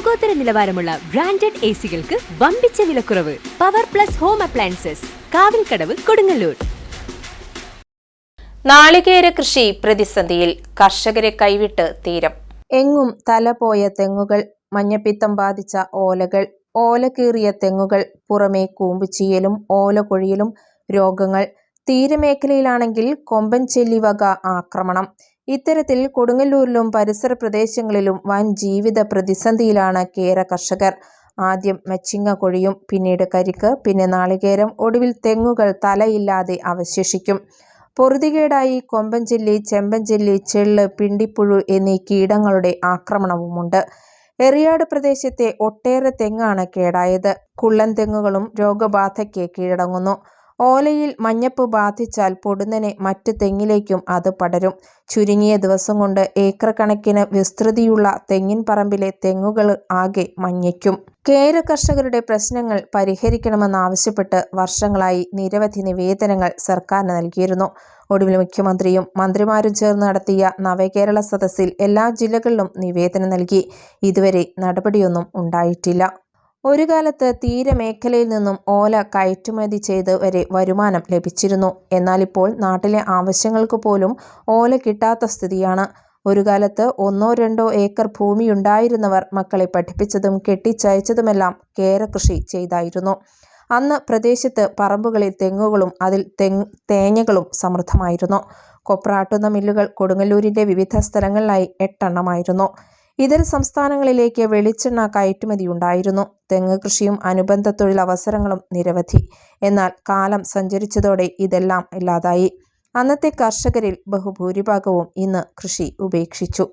അന്താര നിലവാരമുള്ള branded A സികൾക്ക് വമ്പിച്ച വിലക്കുറവ്. Power plus home appliances. Kavilkadavu Kodungallur. നാളികേര കൃഷി പ്രതിസന്ധിയിൽ കർഷകരെ കൈവിട്ട് തീരം. എങ്ങും തലപോയ തെങ്ങുകൾ മഞ്ഞപ്പിത്തം ബാധിച്ച ഓലകൾ ഓല കീറിയ തെങ്ങുകൾ പുറമേ കൂമ്പുചീയലും ഓലകൊഴിയലും രോഗങ്ങൾ. തീരമേഖലയിലാണെങ്കിൽ കൊമ്പൻ ചെല്ലിവക ആക്രമണം. ഇത്തരത്തിൽ കൊടുങ്ങല്ലൂരിലും പരിസര പ്രദേശങ്ങളിലും വൻ ജീവിത പ്രതിസന്ധിയിലാണ് കേര കർഷകർ. ആദ്യം മച്ചിങ്ങ കൊഴിയും പിന്നീട് കരിക്ക് പിന്നെ നാളികേരം ഒടുവിൽ തെങ്ങുകൾ തലയില്ലാതെ അവശേഷിക്കും. പൊറുതികേടായി കൊമ്പൻചെല്ലി ചെമ്പൻചെല്ലി ചെള്ള് പിണ്ടിപ്പുഴു എന്നീ കീടങ്ങളുടെ ആക്രമണവുമുണ്ട്. എറിയാട് പ്രദേശത്തെ ഒട്ടേറെ തെങ്ങാണ് കേടായത്. കുള്ളൻ തെങ്ങുകളും രോഗബാധയ്ക്ക് കീഴടങ്ങുന്നു. ഓലയിൽ മഞ്ഞപ്പ് ബാധിച്ചാൽ പൊടുന്നനെ മറ്റു തെങ്ങിലേക്കും അത് പടരും. ചുരുങ്ങിയ ദിവസം കൊണ്ട് ഏക്കർ കണക്കിന് വിസ്തൃതിയുള്ള തെങ്ങിൻ പറമ്പിലെ തെങ്ങുകൾ ആകെ മഞ്ഞയ്ക്കും. കേര കർഷകരുടെ പ്രശ്നങ്ങൾ പരിഹരിക്കണമെന്നാവശ്യപ്പെട്ട് വർഷങ്ങളായി നിരവധി നിവേദനങ്ങൾ സർക്കാരിന് നൽകിയിരുന്നു. ഒടുവിൽ മുഖ്യമന്ത്രിയും മന്ത്രിമാരും ചേർന്ന് നടത്തിയ നവകേരള സദസ്സിൽ എല്ലാ ജില്ലകളിലും നിവേദനം നൽകി. ഇതുവരെ നടപടിയൊന്നും ഉണ്ടായിട്ടില്ല. ഒരു കാലത്ത് തീരമേഖലയിൽ നിന്നും ഓല കയറ്റുമതി ചെയ്ത് വരെ വരുമാനം ലഭിച്ചിരുന്നു. എന്നാൽ ഇപ്പോൾ നാട്ടിലെ ആവശ്യങ്ങൾക്ക് പോലും ഓല കിട്ടാത്ത സ്ഥിതിയാണ്. ഒരു കാലത്ത് ഒന്നോ രണ്ടോ ഏക്കർ ഭൂമിയുണ്ടായിരുന്നവർ മക്കളെ പഠിപ്പിച്ചതും കെട്ടിച്ചയച്ചതുമെല്ലാം കേര കൃഷി ചെയ്തായിരുന്നു. അന്ന് പ്രദേശത്ത് പറമ്പുകളിൽ തെങ്ങുകളും അതിൽ തെങ് തേങ്ങകളും സമൃദ്ധമായിരുന്നു. കൊപ്രാട്ടുന്ന മില്ലുകൾ കൊടുങ്ങല്ലൂരിന്റെ വിവിധ സ്ഥലങ്ങളിലായി എട്ടെണ്ണമായിരുന്നു. ഇതര സംസ്ഥാനങ്ങളിലേക്ക് വെളിച്ചെണ്ണ കയറ്റുമതി ഉണ്ടായിരുന്നു. തെങ്ങ് കൃഷിയും അനുബന്ധ തൊഴിലവസരങ്ങളും നിരവധി. എന്നാൽ കാലം സഞ്ചരിച്ചതോടെ ഇതെല്ലാം ഇല്ലാതായി. അന്നത്തെ കർഷകരിൽ ബഹുഭൂരിഭാഗവും ഇന്ന് കൃഷി ഉപേക്ഷിച്ചു.